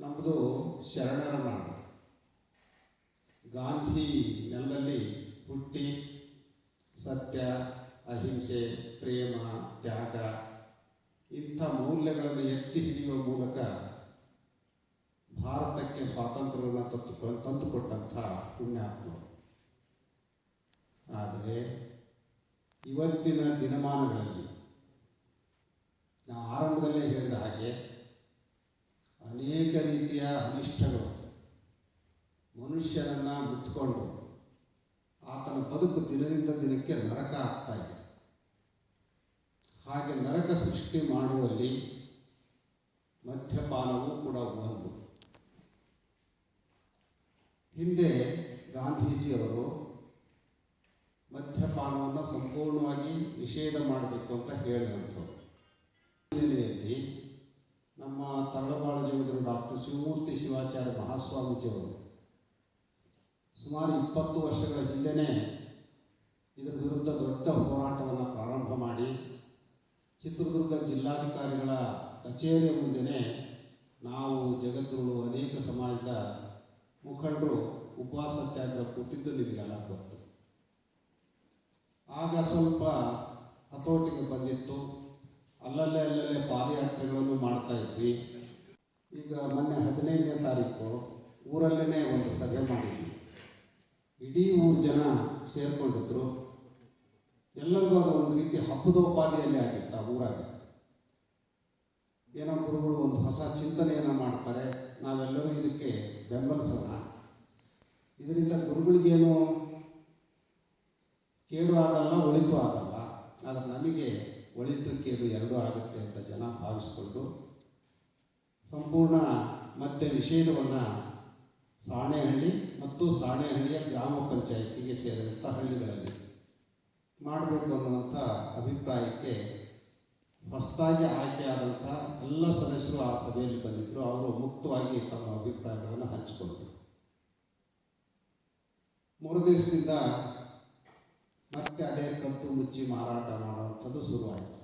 ನಮ್ಮದು ಶರಣರ ನಾಡು ಗಾಂಧಿ ನೆಲದಲ್ಲಿ ಹುಟ್ಟಿ ಸತ್ಯ, ಅಹಿಂಸೆ, ಪ್ರೇಮ, ತ್ಯಾಗ, ಇಂಥ ಮೌಲ್ಯಗಳನ್ನು ಎತ್ತಿ ಹಿಡಿಯುವ ಮೂಲಕ ಭಾರತಕ್ಕೆ ಸ್ವಾತಂತ್ರ್ಯವನ್ನು ತಂದು ತಂದುಕೊಟ್ಟಂಥ ಪುಣ್ಯಾತ್ಮರು. ಆದರೆ ಇವತ್ತಿನ ದಿನಮಾನಗಳಲ್ಲಿ ನಾವು ಆರಂಭದಲ್ಲೇ ಹೇಳಿದ ಹಾಗೆ ಬದುಕು ದಿನದಿಂದ ದಿನಕ್ಕೆ ನರಕ ಆಗ್ತಾ ಇದೆ. ಹಾಗೆ ನರಕ ಸೃಷ್ಟಿ ಮಾಡುವಲ್ಲಿ ಮದ್ಯಪಾನವೂ ಕೂಡ ಒಂದು. ಹಿಂದೆ ಗಾಂಧೀಜಿಯವರು ಮದ್ಯಪಾನವನ್ನು ಸಂಪೂರ್ಣವಾಗಿ ನಿಷೇಧ ಮಾಡಬೇಕು ಅಂತ ಹೇಳಿದಂಥವ್ರು. ಹಿನ್ನೆಲೆಯಲ್ಲಿ ನಮ್ಮ ತಳ್ಳಬಾಳು ಜಗದರು ಡಾಕ್ಟರ್ ಶಿವಮೂರ್ತಿ ಶಿವಾಚಾರ್ಯ ಮಹಾಸ್ವಾಮೀಜಿಯವರು ಸುಮಾರು ಇಪ್ಪತ್ತು ವರ್ಷಗಳ ಹಿಂದೆನೇ ಇದರ ವಿರುದ್ಧ ದೊಡ್ಡ ಹೋರಾಟವನ್ನು ಪ್ರಾರಂಭ ಮಾಡಿ ಚಿತ್ರದುರ್ಗ ಜಿಲ್ಲಾಧಿಕಾರಿಗಳ ಕಚೇರಿಯ ಮುಂದೆನೇ ನಾವು ಜಗತ್ತುಗಳು ಅನೇಕ ಸಮಾಜದ ಮುಖಂಡರು ಉಪವಾಸ ಸತ್ಯಾಗ್ರಹ ಕೂತಿದ್ದು ನಿಮಗೆಲ್ಲ ಗೊತ್ತು. ಆಗ ಸ್ವಲ್ಪ ಹತೋಟಿಗೆ ಬಂದಿತ್ತು. ಅಲ್ಲಲ್ಲೇ ಅಲ್ಲಲ್ಲೇ ಪಾದಯಾತ್ರೆಗಳನ್ನು ಮಾಡ್ತಾ ಇದ್ವಿ. ಈಗ ಮೊನ್ನೆ ಹದಿನೈದನೇ ತಾರೀಕು ಊರಲ್ಲೇ ಒಂದು ಸಭೆ ಮಾಡಿದ್ವಿ. ಇಡೀ ಊರು ಜನ ಸೇರ್ಕೊಂಡಿದ್ರು. ಎಲ್ಲರಿಗೂ ಅದು ಒಂದು ರೀತಿ ಹಬ್ಬದೋಪಾದಿಯಲ್ಲಿ ಆಗಿತ್ತು ಆ ಊರಾಗ. ಏನೋ ಗುರುಗಳು ಒಂದು ಹೊಸ ಚಿಂತನೆಯನ್ನು ಮಾಡ್ತಾರೆ. ನಾವೆಲ್ಲರೂ ಇದಕ್ಕೆ ಬೆಂಬಲಿಸೋಣ. ಇದರಿಂದ ಗುರುಗಳಿಗೇನು ಕೇಡು ಆಗಲ್ಲ, ಒಳಿತು ಆಗಲ್ಲ. ಆದರೆ ನಮಗೆ ಒಳಿತು ಕೇಡು ಎರಡೂ ಆಗುತ್ತೆ ಅಂತ ಜನ ಭಾವಿಸಿಕೊಂಡು ಸಂಪೂರ್ಣ ಮತ್ತೆ ನಿಷೇಧವನ್ನು ಸಾಣೆಹಳ್ಳಿ ಮತ್ತು ಸಾಣೆಹಳ್ಳಿಯ ಗ್ರಾಮ ಪಂಚಾಯಿತಿಗೆ ಸೇರಿದಂಥ ಹಳ್ಳಿಗಳಲ್ಲಿ. ಮಾಡಬೇಕು ಅನ್ನುವಂಥ ಅಭಿಪ್ರಾಯಕ್ಕೆ ಹೊಸದಾಗಿ ಆಯ್ಕೆಯಾದಂಥ ಎಲ್ಲ ಸದಸ್ಯರು ಆ ಸಭೆಯಲ್ಲಿ ಬಂದಿದ್ದರು ಅವರು ಮುಕ್ತವಾಗಿ ತಮ್ಮ ಅಭಿಪ್ರಾಯಗಳನ್ನು ಹಂಚಿಕೊಂಡರು. ಮೂರು ದಿವಸದಿಂದ ಮತ್ತೆ ಅದೇ ಕತ್ತು ಮುಚ್ಚಿ ಮಾರಾಟ ಮಾಡುವಂಥದ್ದು ಶುರುವಾಯಿತು.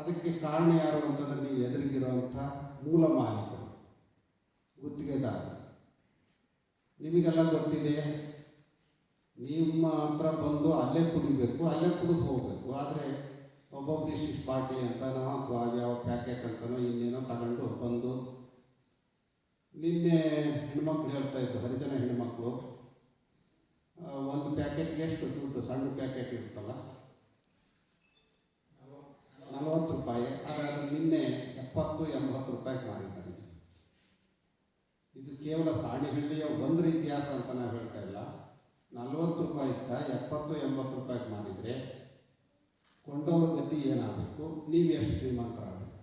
ಅದಕ್ಕೆ ಕಾರಣ ಯಾರು ಅಂತಂದ್ರೆ ನೀವು ಎದುರಿಗಿರುವಂಥ ಮೂಲ ಮಾಲೀಕರು, ಗುತ್ತಿಗೆದಾರರು. ನಿಮಗೆಲ್ಲ ಗೊತ್ತಿದೆ ನಿಮ್ಮ ಹತ್ರ ಬಂದು ಅಲ್ಲೇ ಕುಡಿಬೇಕು, ಅಲ್ಲೇ ಕುಡಿದು ಹೋಗಬೇಕು. ಆದರೆ ಒಬ್ಬೊಬ್ಬರು ಇಷ್ಟಿಷ್ಟು ಬಾಟ್ಲಿ ಅಂತನೋ ಅಥವಾ ಯಾವ ಪ್ಯಾಕೆಟ್ ಅಂತನೋ ಇನ್ನೇನೋ ತಗೊಂಡು ಬಂದು ನಿನ್ನೆ ಹೆಣ್ಮಕ್ಳು ಹೇಳ್ತಾ ಇದ್ದು ಹರಿಜನ ಹೆಣ್ಮಕ್ಳು. ಒಂದು ಪ್ಯಾಕೆಟ್ಗೆ ಎಷ್ಟು ದುಡ್ಡು, ಸಣ್ಣ ಪ್ಯಾಕೆಟ್ ಇರುತ್ತಲ್ಲ? ನಲವತ್ತು ರೂಪಾಯಿ. ಆದರೆ ಅದು ನಿನ್ನೆ ಎಪ್ಪತ್ತು, ಎಂಬತ್ತು ರೂಪಾಯಿಗೆ ಮಾರಿದ್ದಾರೆ. ಇದು ಕೇವಲ ಸಾಣಿಹಳ್ಳಿಯ ಒಂದು ಇತಿಹಾಸ ಅಂತ ನಾವು ಹೇಳ್ತಾ ಇಲ್ಲ ನಲವತ್ತು ರೂಪಾಯಿ ಇತ್ತ, ಎಪ್ಪತ್ತು, ಎಂಬತ್ತು ರೂಪಾಯಿಗೆ ಮಾಡಿದರೆ ಕೊಂಡವ್ರ ಗತಿ ಏನಾಗಬೇಕು? ನೀವು ಎಷ್ಟು ಶ್ರೀಮಂತರಾಗಬೇಕು?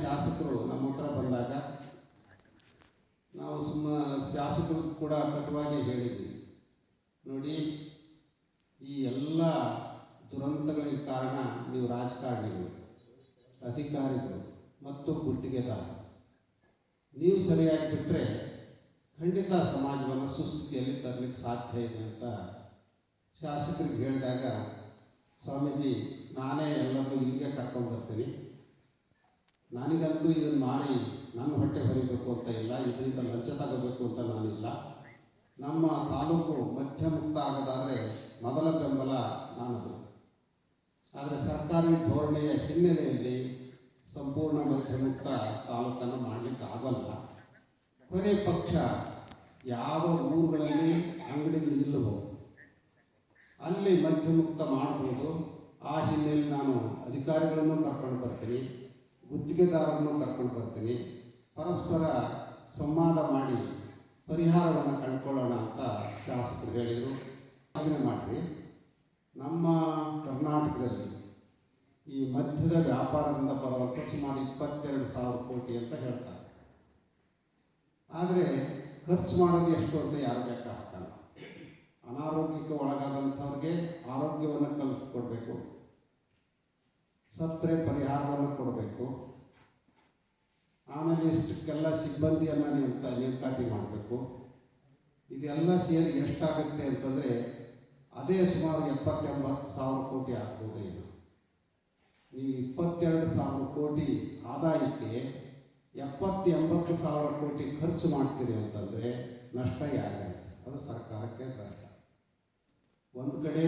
ಶಾಸಕರು ನಮ್ಮ ಹತ್ರ ಬಂದಾಗ ನಾವು ಸುಮ್ಮ ಶಾಸಕರು ಕೂಡ ಕಟುವಾಗಿ ಹೇಳಿದ್ವಿ. ನೋಡಿ, ಈ ಎಲ್ಲ ದುರಂತಗಳಿಗೆ ಕಾರಣ ನೀವು ರಾಜಕಾರಣಿಗಳು, ಅಧಿಕಾರಿಗಳು ಮತ್ತು ಗುತ್ತಿಗೆದಾರರು. ನೀವು ಸರಿಯಾಗಿ ಬಿಟ್ಟರೆ ಖಂಡಿತ ಸಮಾಜವನ್ನು ಸುಸ್ಥಿತಿಯಲ್ಲಿ ತರಲಿಕ್ಕೆ ಸಾಧ್ಯ ಇದೆ ಅಂತ ಶಾಸಕರಿಗೆ ಹೇಳಿದಾಗ, ಸ್ವಾಮೀಜಿ, ನಾನೇ ಎಲ್ಲರನ್ನೂ ಇಲ್ಲಿಗೆ ಕರ್ಕೊಂಡು ಬರ್ತೀನಿ. ನನಗಂತೂ ಇದನ್ನು ಮಾರಿ ನನ್ನ ಹೊಟ್ಟೆ ಹೊರಿಬೇಕು ಅಂತ ಇಲ್ಲ, ಇದರಿಂದ ಲಂಚ ತಗೋಬೇಕು ಅಂತ ನಾನಿಲ್ಲ. ನಮ್ಮ ತಾಲೂಕು ಮಧ್ಯಮುಕ್ತ ಆಗೋದಾದರೆ ಮೊದಲ ಬೆಂಬಲ ನಾನದು. ಆದರೆ ಸರ್ಕಾರಿ ಧೋರಣೆಯ ಹಿನ್ನೆಲೆಯಲ್ಲಿ ಸಂಪೂರ್ಣ ಮಧ್ಯಮುಕ್ತ ತಾಲೂಕನ್ನು ಮಾಡಲಿಕ್ಕೆ ಆಗಲ್ಲ. ಕೊನೆ ಪಕ್ಷ ಯಾವ ಊರುಗಳಲ್ಲಿ ಅಂಗಡಿಗಳು ಇಲ್ಲವೋ, ಅಲ್ಲಿ ಮಧ್ಯಮುಕ್ತ ಮಾಡ್ಬೋದು ಆ ಹಿನ್ನೆಲೆಯಲ್ಲಿ ನಾನು ಅಧಿಕಾರಿಗಳನ್ನು ಕರ್ಕೊಂಡು ಬರ್ತೀನಿ, ಗುತ್ತಿಗೆದಾರರನ್ನು ಕರ್ಕೊಂಡು ಬರ್ತೀನಿ. ಪರಸ್ಪರ ಸಂವಾದ ಮಾಡಿ ಪರಿಹಾರವನ್ನು ಕಂಡುಕೊಳ್ಳೋಣ ಅಂತ ಶಾಸಕರು ಹೇಳಿದರು. ಯೋಚನೆ ಮಾಡಿರಿ. ನಮ್ಮ ಕರ್ನಾಟಕದಲ್ಲಿ ಈ ಮಧ್ಯದ ವ್ಯಾಪಾರದಿಂದ ಬರುವಂಥ ಸುಮಾರು ಇಪ್ಪತ್ತೆರಡು ಸಾವಿರ ಕೋಟಿ ಅಂತ ಹೇಳ್ತಾರೆ. ಆದರೆ ಖರ್ಚು ಮಾಡೋದು ಎಷ್ಟು ಅಂತ ಯಾರು ಲೆಕ್ಕ ಹಾಕಲ್ಲ. ಅನಾರೋಗ್ಯಕ್ಕೆ ಒಳಗಾದಂಥವ್ರಿಗೆ ಆರೋಗ್ಯವನ್ನು ಕೊಡಬೇಕು ಸತ್ತರೆ ಪರಿಹಾರವನ್ನು ಕೊಡಬೇಕು. ಆಮೇಲೆ ಇಷ್ಟಕ್ಕೆಲ್ಲ ಸಿಬ್ಬಂದಿಯನ್ನು ನೇಮಕ ನೇಮಕಾತಿ ಮಾಡಬೇಕು. ಇದೆಲ್ಲ ಸೇರಿ ಎಷ್ಟಾಗುತ್ತೆ ಅಂತಂದರೆ ಅದೇ ಸುಮಾರು ಎಪ್ಪತ್ತೆಂಬತ್ತು ಸಾವಿರ ಕೋಟಿ ಆಗ್ಬೋದು ಇದು. ನೀವು ಇಪ್ಪತ್ತೆರಡು ಸಾವಿರ ಕೋಟಿ ಆದಾಯಕ್ಕೆ ಎಪ್ಪತ್ತು ಎಂಬತ್ತು ಸಾವಿರ ಕೋಟಿ ಖರ್ಚು ಮಾಡ್ತೀರಿ ಅಂತಂದರೆ ನಷ್ಟ ಯಾಕಾಯ್ತು ಅದು ಸರ್ಕಾರಕ್ಕೆ ನಷ್ಟ. ಒಂದು ಕಡೆ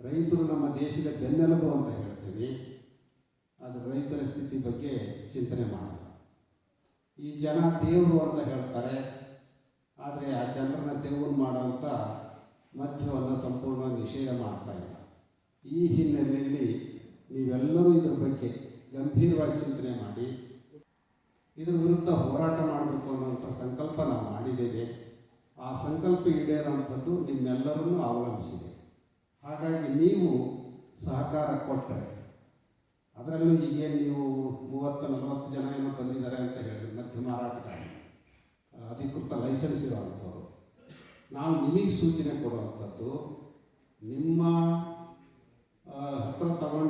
ರೈತರು ನಮ್ಮ ದೇಶದ ಬೆನ್ನೆಲುಬು ಅಂತ ಹೇಳ್ತೀವಿ. ಅದು ರೈತರ ಸ್ಥಿತಿ ಬಗ್ಗೆ ಚಿಂತನೆ ಮಾಡಲ್ಲ. ಈ ಜನ ದೇವರು ಅಂತ ಹೇಳ್ತಾರೆ. ಆದರೆ ಆ ಜನರನ್ನ ದೇವರು ಮಾಡುವಂಥ ಮದ್ಯವನ್ನು ಸಂಪೂರ್ಣ ನಿಷೇಧ ಮಾಡ್ತಾ ಇಲ್ಲ. ಈ ಹಿನ್ನೆಲೆಯಲ್ಲಿ ನೀವೆಲ್ಲರೂ ಇದ್ರ ಬಗ್ಗೆ ಗಂಭೀರವಾಗಿ ಚಿಂತನೆ ಮಾಡಿ. ಇದ್ರ ವಿರುದ್ಧ ಹೋರಾಟ ಮಾಡಬೇಕು ಅನ್ನೋಂಥ ಸಂಕಲ್ಪ ನಾವು ಮಾಡಿದ್ದೇವೆ. ಆ ಸಂಕಲ್ಪ ಈಡೇರೋಂಥದ್ದು ನಿಮ್ಮೆಲ್ಲರನ್ನೂ ಅವಲಂಬಿಸಿದೆ. ಹಾಗಾಗಿ ನೀವು ಸಹಕಾರ ಕೊಟ್ಟರೆ ಅದರಲ್ಲೂ ಈಗ ನೀವು ಮೂವತ್ತು ನಲವತ್ತು ಜನ ಏನೋ ಬಂದಿದ್ದಾರೆ ಅಂತ ಹೇಳಿ ಮಧ್ಯ ಮಾರಾಟಗಾರ ಆ, ಅಧಿಕೃತ ಲೈಸೆನ್ಸ್ ಇರುವಂಥವ್ರು. ನಾವು ನಿಮಗೆ ಸೂಚನೆ ಕೊಡುವಂಥದ್ದು ನಿಮ್ಮ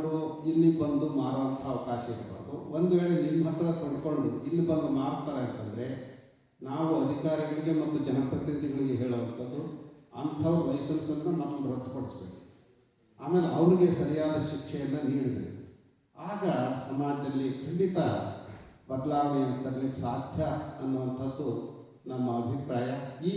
ತಗೊಂಡು ಇಲ್ಲಿ ಬಂದು ಮಾರುವಂಥ ಅವಕಾಶ ಇರಬಾರ್ದು. ಒಂದು ವೇಳೆ ನಿಮ್ಮ ಹತ್ರ ಕೊಂಡ್ಕೊಂಡು ಇಲ್ಲಿ ಬಂದು ಮಾರ್ತಾರೆ ಅಂತಂದರೆ, ನಾವು ಅಧಿಕಾರಿಗಳಿಗೆ ಮತ್ತು ಜನಪ್ರತಿನಿಧಿಗಳಿಗೆ ಹೇಳುವಂಥದ್ದು, ಅಂಥವ್ರ ಲೈಸೆನ್ಸನ್ನು ಮೊದಲು ರದ್ದುಪಡಿಸ್ಬೇಕು ಆಮೇಲೆ ಅವ್ರಿಗೆ ಸರಿಯಾದ ಶಿಕ್ಷೆಯನ್ನು ನೀಡಬೇಕು. ಆಗ ಸಮಾಜದಲ್ಲಿ ಖಂಡಿತ ಬದಲಾವಣೆಯನ್ನು ತರಲಿಕ್ಕೆ ಸಾಧ್ಯ ಅನ್ನುವಂಥದ್ದು ನಮ್ಮ ಅಭಿಪ್ರಾಯ. ಈ